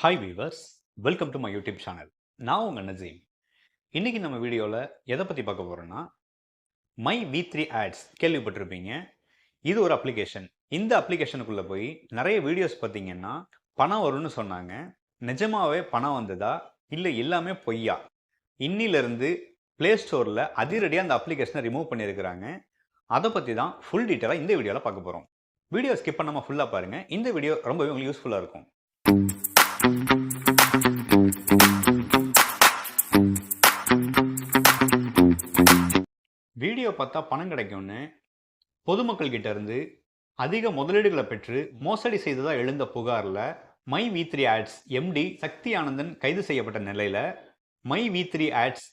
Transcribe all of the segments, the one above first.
Hi viewers welcome to my YouTube channel நான் உங்கள் நசீம் இன்னைக்கு நம்ம வீடியோவில் எதை பற்றி பார்க்க போகிறோன்னா மை வி த்ரீ ஆட்ஸ் கேள்விப்பட்டிருப்பீங்க. இது ஒரு அப்ளிகேஷன் இந்த அப்ளிகேஷனுக்குள்ளே போய் நிறைய வீடியோஸ் பார்த்தீங்கன்னா பணம் வரும்னு சொன்னாங்க. நிஜமாகவே பணம் வந்ததா? இல்லை எல்லாமே பொய்யா? இன்னிலிருந்து ப்ளே ஸ்டோரில் அதிரடியாக அந்த அப்ளிகேஷனை ரிமூவ் பண்ணியிருக்கிறாங்க. அதை பற்றி தான் ஃபுல் டீட்டெயிலாக இந்த வீடியோவில் பார்க்க போகிறோம் வீடியோ ஸ்கிப் பண்ணாமல் ஃபுல்லாக பாருங்கள் இந்த வீடியோ ரொம்பவே உங்களுக்கு யூஸ்ஃபுல்லாக இருக்கும். வீடியோ பார்த்தா பணம் கிடைக்கும்னு பொதுமக்கள் கிட்ட இருந்து அதிக முதலீடுகளை பெற்று மோசடி செய்ததாக எழுந்த புகாரில் My V three Ads MD Sakthi Anandan கைது செய்யப்பட்ட நிலையில் My V three Ads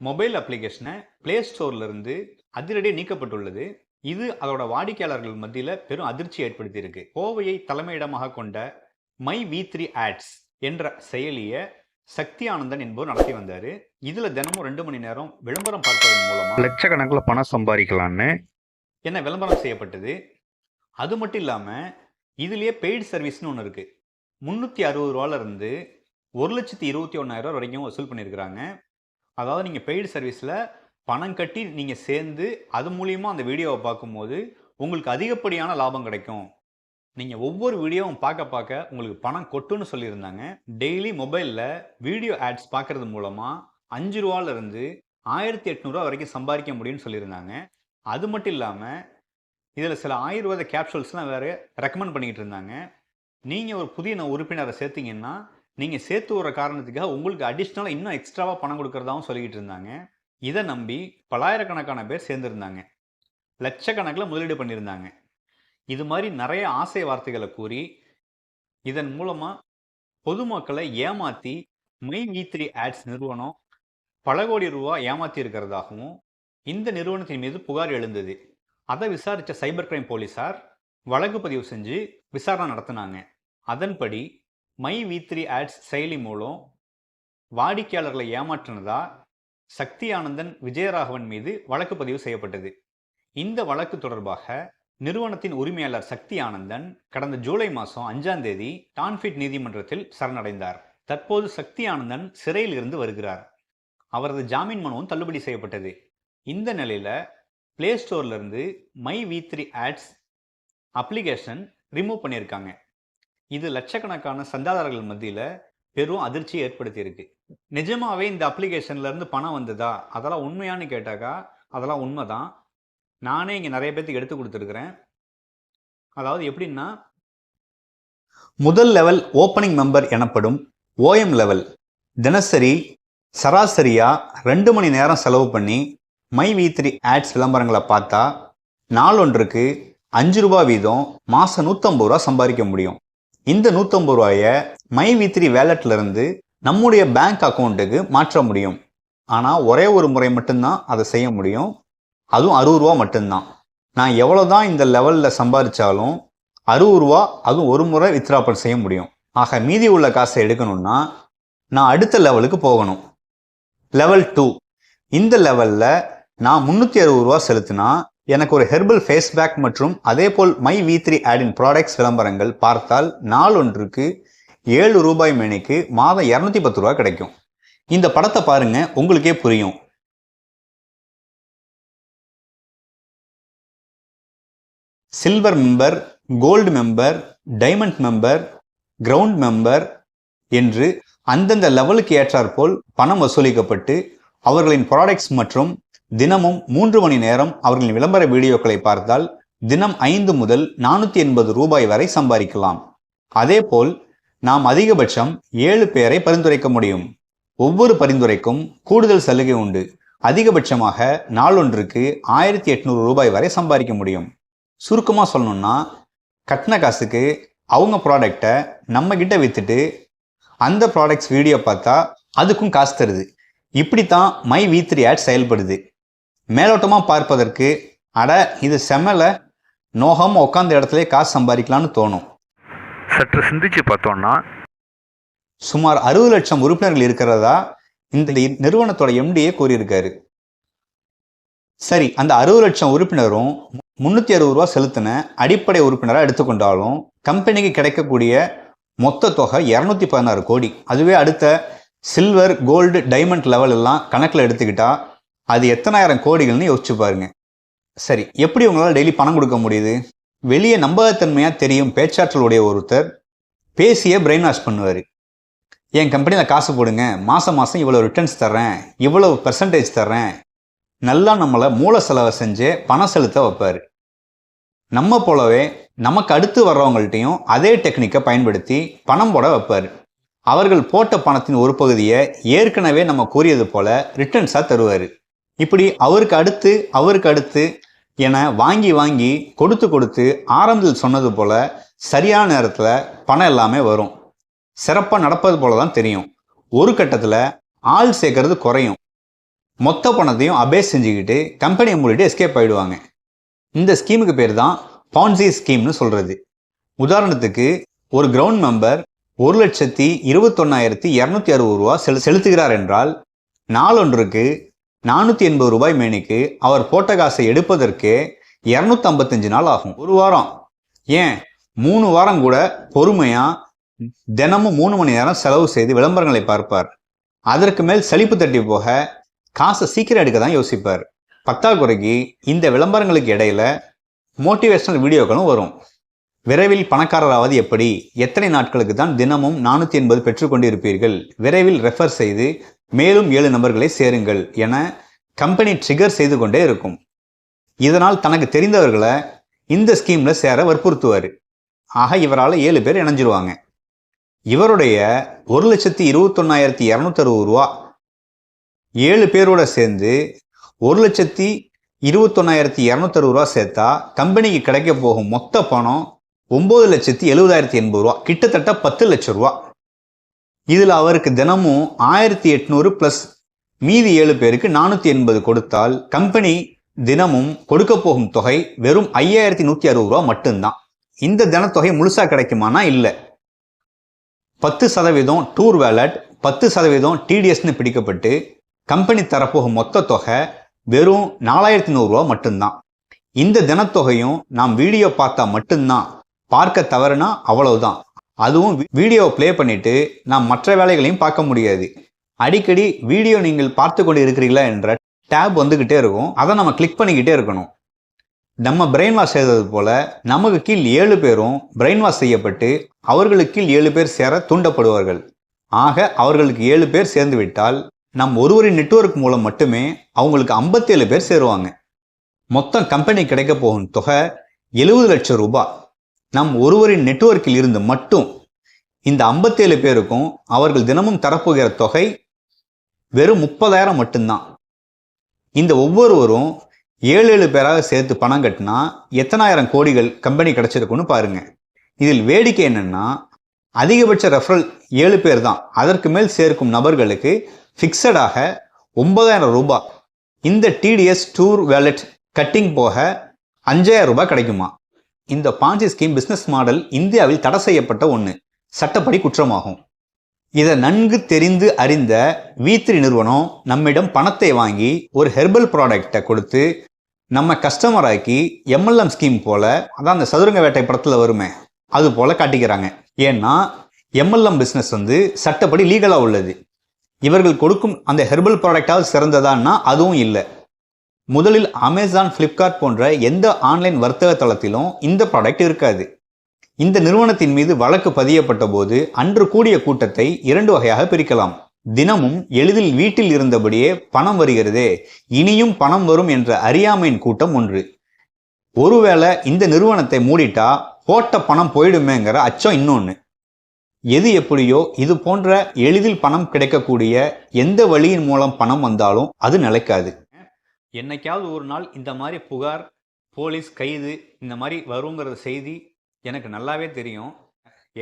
mobile அப்ளிகேஷனை பிளே ஸ்டோர்லேருந்து அதிரடியாக நீக்கப்பட்டுள்ளது. இது அதோட வாடிக்கையாளர்கள் மத்தியில் பெரும் அதிர்ச்சி ஏற்படுத்தியிருக்கு. கோவையை தலைமையிடமாக கொண்ட மை வி த்ரீ ஆட்ஸ் என்ற செயலியை சக்தி ஆனந்தன் என்பவர் நடத்தி வந்தார். இதில் தினமும் ரெண்டு மணி நேரம் விளம்பரம் பார்ப்பதன் மூலமாக லட்சக்கணக்கில் பணம் சம்பாதிக்கலான்னு என்ன விளம்பரம் செய்யப்பட்டது? அது மட்டும் இல்லாமல் இதுலேயே பெய்டு சர்வீஸ்னு ஒன்று இருக்குது முந்நூற்றி அறுபது ரூபாலேருந்து ஒரு லட்சத்தி இருபத்தி ஒன்றாயிரம் வரைக்கும் வசூல் பண்ணியிருக்கிறாங்க அதாவது நீங்கள் பெய்டு சர்வீஸில் பணம் கட்டி நீங்கள் சேர்ந்து அது மூலியமாக அந்த வீடியோவை பார்க்கும்போது உங்களுக்கு அதிகப்படியான லாபம் கிடைக்கும். நீங்கள் ஒவ்வொரு வீடியோவும் பார்க்க பார்க்க உங்களுக்கு பணம் கொட்டுன்னு சொல்லியிருந்தாங்க. டெய்லி மொபைலில் வீடியோ ஆட்ஸ் பார்க்கறது மூலமாக அஞ்சு ரூபாலேருந்து ஆயிரத்தி எட்நூறுவா வரைக்கும் சம்பாதிக்க முடியும்னு சொல்லியிருந்தாங்க. அது மட்டும் இல்லாமல் இதில் சில ஆயுர்வேத கேப்சூல்ஸ்லாம் வேறு ரெக்கமெண்ட் பண்ணிக்கிட்டு இருந்தாங்க. நீங்கள் ஒரு புதிய உறுப்பினரை சேர்த்திங்கன்னா நீங்கள் சேர்த்து வர காரணத்துக்காக உங்களுக்கு அடிஷ்னலாக இன்னும் எக்ஸ்ட்ராவாக பணம் கொடுக்கறதாவும் சொல்லிக்கிட்டு இருந்தாங்க. இதை நம்பி பலாயிரக்கணக்கான பேர் சேர்ந்துருந்தாங்க. லட்சக்கணக்கில் முதலீடு பண்ணியிருந்தாங்க. இது மாதிரி நிறைய ஆசை வார்த்தைகளை கூறி இதன் மூலமாக பொதுமக்களை ஏமாற்றி மை வி த்ரீ ஆட்ஸ் நிறுவனம் பல கோடி ரூபா ஏமாற்றி இருக்கிறதாகவும் இந்த நிறுவனத்தின் மீது புகார் எழுந்தது. அதை விசாரித்த சைபர் கிரைம் போலீசார் வழக்கு பதிவு செஞ்சு விசாரணை நடத்தினாங்க. அதன்படி மை வி த்ரீ ஆட்ஸ் செயலி மூலம் வாடிக்கையாளர்களை ஏமாற்றினதா சக்தி ஆனந்தன் விஜயராகவன் மீது வழக்கு பதிவு செய்யப்பட்டது. இந்த வழக்கு தொடர்பாக நிறுவனத்தின் உரிமையாளர் சக்தி ஆனந்தன் கடந்த ஜூலை மாதம் அஞ்சாம் தேதி டான்ஃபிட் நீதிமன்றத்தில் சரணடைந்தார். தற்போது சக்தி ஆனந்தன் சிறையில் இருந்து வருகிறார். அவரது ஜாமீன் மனுவும் தள்ளுபடி செய்யப்பட்டது. இந்த நிலையில் play ஸ்டோர்லேருந்து My V three Ads application remove பண்ணியிருக்காங்க. இது லட்சக்கணக்கான சந்தாதாரர்கள் மத்தியில் பெரும் அதிர்ச்சியை ஏற்படுத்தியிருக்கு. நிஜமாகவே இந்த அப்ளிகேஷன்லேருந்து பணம் வந்ததா? அதெல்லாம் உண்மையான்னு கேட்டாக்கா அதெல்லாம் உண்மைதான். நானே இங்கே நிறைய பேர்த்துக்கு எடுத்து கொடுத்துருக்குறேன். அதாவது எப்படின்னா முதல் லெவல் ஓப்பனிங் மெம்பர் எனப்படும் ஓஎம் லெவல் தினசரி சராசரியாக ரெண்டு மணி நேரம் செலவு பண்ணி மை வி த்ரீ ஆட்ஸ் விளம்பரங்களை பார்த்தா நாளொன்றுக்கு அஞ்சு ரூபா வீதம் மாதம் நூற்றம்பது ரூபா சம்பாதிக்க முடியும். இந்த நூற்றம்பது ரூபாயை மை வி த்ரீ வேலட்லேருந்து நம்முடைய பேங்க் அக்கௌண்ட்டுக்கு மாற்ற முடியும். ஆனால் ஒரே ஒரு முறை மட்டும்தான் அதை செய்ய முடியும். அதுவும் அறுபது ரூபா மட்டும்தான். நான் எவ்வளோ தான் இந்த லெவலில் சம்பாதிச்சாலும் அறுபது ரூபா அதுவும் ஒரு முறை வித்ராப்பல் செய்ய முடியும். ஆக மீதி உள்ள காசை எடுக்கணும்னா நான் அடுத்த லெவலுக்கு போகணும். லெவல் டூ இந்த லெவலில் நான் முந்நூற்றி அறுபது ரூபா செலுத்தினா எனக்கு ஒரு ஹெர்பல் ஃபேஸ் பேக் மற்றும் அதே போல் மை வி த்ரீ ஆடின் ப்ராடக்ட்ஸ் விளம்பரங்கள் பார்த்தால் நாள் ஒன்றுக்கு ஏழு ரூபாய் மேனிக்கு மாதம் இரநூத்தி பத்து ரூபா கிடைக்கும். இந்த படத்தை பாருங்கள் உங்களுக்கே புரியும். Silver member gold member diamond member ground member என்று அந்தந்த லெவலுக்கு ஏற்றாற்போல் பணம் வசூலிக்கப்பட்டு அவர்களின் ப்ராடக்ட்ஸ் மற்றும் தினமும் மூன்று மணி நேரம் அவர்களின் விளம்பர வீடியோக்களை பார்த்தால் தினம் ஐந்து முதல் நானூற்றி எண்பது ரூபாய் வரை சம்பாதிக்கலாம். அதேபோல் நாம் அதிகபட்சம் ஏழு பேரை பரிந்துரைக்க முடியும். ஒவ்வொரு பரிந்துரைக்கும் கூடுதல் சலுகை உண்டு. அதிகபட்சமாக நாளொன்றுக்கு ஆயிரத்தி எட்நூறு ரூபாய் வரை சம்பாதிக்க முடியும். சுருக்கமாக சொல்லணும்னா கட்டின காசுக்கு அவங்க ப்ராடக்டை நம்ம கிட்ட வித்துட்டு அந்த ப்ராடக்ட்ஸ் வீடியோ பார்த்தா அதுக்கும் காசு தருது. இப்படித்தான் மை வி த்ரீ ஆட் செயல்படுது. மேலோட்டமாக பார்ப்பதற்கு அட இது செம்மல நோகாம உட்காந்த இடத்துல காசு சம்பாதிக்கலாம்னு தோணும். சற்று சிந்திச்சு பார்த்தோம்னா சுமார் அறுபது லட்சம் உறுப்பினர்கள் இருக்கிறதா இந்த நிறுவனத்தோட எம்டியே கூறியிருக்காரு. சரி அந்த அறுபது லட்சம் உறுப்பினரும் முந்நூற்றி அறுபது ரூபா செலுத்தின அடிப்படை உறுப்பினராக எடுத்துக்கொண்டாலும் கம்பெனிக்கு கிடைக்கக்கூடிய மொத்த தொகை இரநூத்தி பதினாறு கோடி. அதுவே அடுத்த சில்வர் கோல்டு டைமண்ட் லெவல் எல்லாம் கணக்கில் எடுத்துக்கிட்டால் அது எத்தனாயிரம் கோடிகள்னு யோசிச்சு பாருங்க. சரி எப்படி உங்களால் டெய்லி பணம் கொடுக்க முடியுது? வெளியே நம்பகத்தன்மையாக தெரியும் பேச்சாற்றலுடைய ஒருத்தர் பேசியே பிரெயின் வாஷ் பண்ணுவார். என் கம்பெனியில் காசு போடுங்க மாதம் மாதம் இவ்வளோ ரிட்டர்ன்ஸ் தர்றேன் இவ்வளோ பெர்சன்டேஜ் தர்றேன் நல்லா நம்மளை மூல செலவை செஞ்சு பணம் செலுத்த வைப்பார். நம்ம போலவே நமக்கு அடுத்து வர்றவங்கள்ட்டையும் அதே டெக்னிக்கை பயன்படுத்தி பணம் போட வைப்பார். அவர்கள் போட்ட பணத்தின் ஒரு பகுதியை ஏற்கனவே நம்ம கூறியது போல ரிட்டர்ன்ஸாக தருவார். இப்படி அவருக்கு அடுத்து அவருக்கு அடுத்து என வாங்கி வாங்கி கொடுத்து கொடுத்து ஆரம்பத்தில் சொன்னது போல சரியான நேரத்தில் பணம் எல்லாமே வரும். சிறப்பாக நடப்பது போல தான் தெரியும். ஒரு கட்டத்தில் ஆள் சேர்க்கறது குறையும். மொத்த பணத்தையும் அபேஸ் செஞ்சுக்கிட்டு கம்பெனியை மூடிட்டு எஸ்கேப் ஆயிடுவாங்க. இந்த ஸ்கீமுக்கு பேர் தான் பான்சி ஸ்கீம்னு சொல்கிறது உதாரணத்துக்கு ஒரு கிரவுண்ட் மெம்பர் ஒரு லட்சத்தி இருபத்தொன்னாயிரத்தி இரநூத்தி அறுபது ரூபா செலு செலுத்துகிறார் என்றால் நாளொன்றுக்கு நானூற்றி எண்பது ரூபாய் மேனிக்கு அவர் போட்ட காசை எடுப்பதற்கே இரநூத்தி ஐம்பத்தஞ்சு நாள் ஆகும். ஒரு வாரம். ஏன்? மூணு வாரம் கூட பொறுமையாக தினமும் மூணு மணி நேரம் செலவு செய்து விளம்பரங்களை பார்ப்பார். அதற்கு மேல் சலிப்பு தட்டி போக காசை சீக்கிரம் எடுக்க தான் யோசிப்பார் பத்தாக்குறைக்கு இந்த விளம்பரங்களுக்கு இடையில மோட்டிவேஷனல் வீடியோக்களும் வரும். விரைவில் பணக்காரராவது எப்படி? எத்தனை நாட்களுக்கு தான் தினமும் நானூற்றி எண்பது பெற்றுக்கொண்டு இருப்பீர்கள் விரைவில் ரெஃபர் செய்து மேலும் ஏழு நபர்களை சேருங்கள் என கம்பெனி ட்ரிகர் செய்து கொண்டே இருக்கும். இதனால் தனக்கு தெரிந்தவர்களை இந்த ஸ்கீமில் சேர வற்புறுத்துவார். ஆக இவரால் ஏழு பேர் இணைஞ்சிருவாங்க. இவருடைய ஒரு லட்சத்தி இருபத்தொன்னாயிரத்தி இரநூத்தி அறுபது ரூபா ஏழு பேரோட சேர்ந்து ஒரு லட்சத்தி இருபத்தொன்னாயிரத்தி இரநூத்தறுபது ரூபா சேர்த்தா கம்பெனிக்கு கிடைக்க போகும் மொத்த பணம் ஒம்பது லட்சத்தி எழுபதாயிரத்தி எண்பது ரூபா. கிட்டத்தட்ட பத்து லட்சம் ரூபா. இதில் அவருக்கு தினமும் ஆயிரத்தி எட்நூறு ப்ளஸ் மீதி ஏழு பேருக்கு நானூற்றி எண்பது கொடுத்தால் கம்பெனி தினமும் கொடுக்க போகும் தொகை வெறும் ஐயாயிரத்தி நூற்றி அறுபது ரூபா மட்டும்தான். இந்த தினத்தொகை முழுசாக கிடைக்குமானா? இல்லை. பத்து சதவீதம் டூர் வேலட் பத்து சதவீதம் டிடிஎஸ்னு பிடிக்கப்பட்டு கம்பெனி தரப்போகும் மொத்த தொகை வெறும் நாலாயிரத்தி நூறுரூவா மட்டும்தான். இந்த தினத்தொகையும் நாம் வீடியோ பார்த்தா மட்டும்தான். பார்க்க தவறுனா அவ்வளவுதான். அதுவும் வீடியோவை ப்ளே பண்ணிட்டு நாம் மற்ற வேலைகளையும் பார்க்க முடியாது. அடிக்கடி வீடியோ நீங்கள் பார்த்து கொண்டு இருக்கிறீங்களா என்ற டேப் வந்துக்கிட்டே இருக்கும். அதை நம்ம கிளிக் பண்ணிக்கிட்டே இருக்கணும். நம்ம பிரெயின் வாஷ் செய்தது போல நமக்கு கீழ் ஏழு பேரும் பிரெயின் வாஷ் செய்யப்பட்டு அவர்களுக்கு கீழ் ஏழு பேர் சேர தூண்டப்படுவார்கள். ஆக அவர்களுக்கு ஏழு பேர் சேர்ந்து விட்டால் நம் ஒருவரின் நெட்வொர்க் மூலம் மட்டுமே அவங்களுக்கு 57 பேர் சேருவாங்க. மொத்தம் கம்பெனி கிடைக்க போகும் தொகை எழுபது லட்சம் ரூபாய். நம் ஒருவரின் நெட்வொர்க்கில் இருந்து மட்டும் இந்த 57 பேருக்கும் அவர்கள் தினமும் தரப்போகிற தொகை வெறும் முப்பதாயிரம் மட்டும்தான். இந்த ஒவ்வொருவரும் ஏழு ஏழு பேராக சேர்த்து பணம் கட்டினா எத்தனாயிரம் கோடிகள் கம்பெனி கிடைச்சிருக்குன்னு பாருங்க. இதில் வேடிக்கை என்னன்னா அதிகபட்ச ரெஃபரல் ஏழு பேர் தான். அதற்கு மேல் சேர்க்கும் நபர்களுக்கு ஃபிக்ஸடாக ஒன்பதாயிரம் ரூபாய் இந்த டிடிஎஸ் டூர் வேலெட் கட்டிங் போக அஞ்சாயிரம் ரூபாய் கிடைக்குமா? இந்த பாஞ்சி ஸ்கீம் பிஸ்னஸ் மாடல் இந்தியாவில் தடை செய்யப்பட்ட ஒன்று சட்டப்படி குற்றமாகும். இதை நன்கு தெரிந்து அறிந்த வீத்ரி நிறுவனம் நம்மிடம் பணத்தை வாங்கி ஒரு ஹெர்பல் ப்ராடக்டை கொடுத்து நம்ம கஸ்டமர் ஆக்கி எம்எல்எம் ஸ்கீம் போல அதான் அந்த சதுரங்க வேட்டை படத்தில் வருமே. அது போல காட்டிக்கிறாங்க. ஏன்னா எம்எல்எம் பிஸ்னஸ் வந்து சட்டப்படி லீகலாக உள்ளது. இவர்கள் கொடுக்கும் அந்த ஹெர்பல் ப்ராடக்டால் சிறந்ததான்னா அதுவும் இல்லை. முதலில் அமேசான் ஃப்ளிப்கார்ட் போன்ற எந்த ஆன்லைன் வர்த்தக தளத்திலும் இந்த ப்ராடக்ட் இருக்காது. இந்த நிறுவனத்தின் மீது வழக்கு பதியப்பட்ட போது அன்று கூடிய கூட்டத்தை இரண்டு வகையாக பிரிக்கலாம். தினமும் எளிதில் வீட்டில் இருந்தபடியே பணம் வருகிறதே இனியும் பணம் வரும் என்ற அறியாமையின் கூட்டம் ஒன்று. ஒருவேளை இந்த நிறுவனத்தை மூடிட்டா போட்ட பணம் போயிடுமேங்கிற அச்சம் இன்னொன்று எது எப்படியோ இது போன்ற எளிதில் பணம் கிடைக்கக்கூடிய எந்த வழியின் மூலம் பணம் வந்தாலும் அது நிலைக்காது. என்னைக்காவது ஒரு நாள் இந்த மாதிரி புகார் போலீஸ் கைது இந்த மாதிரி வருங்கிற செய்தி எனக்கு நல்லாவே தெரியும்.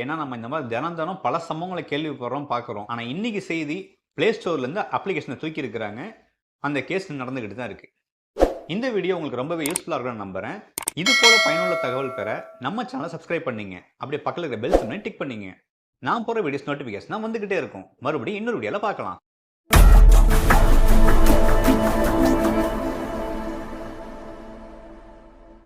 ஏன்னா நம்ம இந்த மாதிரி தினம் தினம் பல சம்பவங்களை கேள்விப்படுறோம் பார்க்குறோம். ஆனால் இன்றைக்கி செய்தி ப்ளே ஸ்டோர்லேருந்து அப்ளிகேஷனை தூக்கி இருக்கிறாங்க. அந்த கேஸ் நடந்துக்கிட்டு தான் இருக்குது இந்த வீடியோ உங்களுக்கு ரொம்பவே யூஸ்ஃபுல்லாக இருக்கும்னு நம்புகிறேன் இது போல பயனுள்ள தகவல் பெற நம்ம சேனலை சப்ஸ்கிரைப் பண்ணீங்க. அப்படியே பக்கத்தில் இருக்கிற பெல் சிம்னை டிக் பண்ணீங்க. நான் போகிற வீடியோஸ் நோட்டிஃபிகேஷன் வந்துக்கிட்டே இருக்கும். மறுபடியும் இன்னொரு வீடியோவில் பார்க்கலாம்.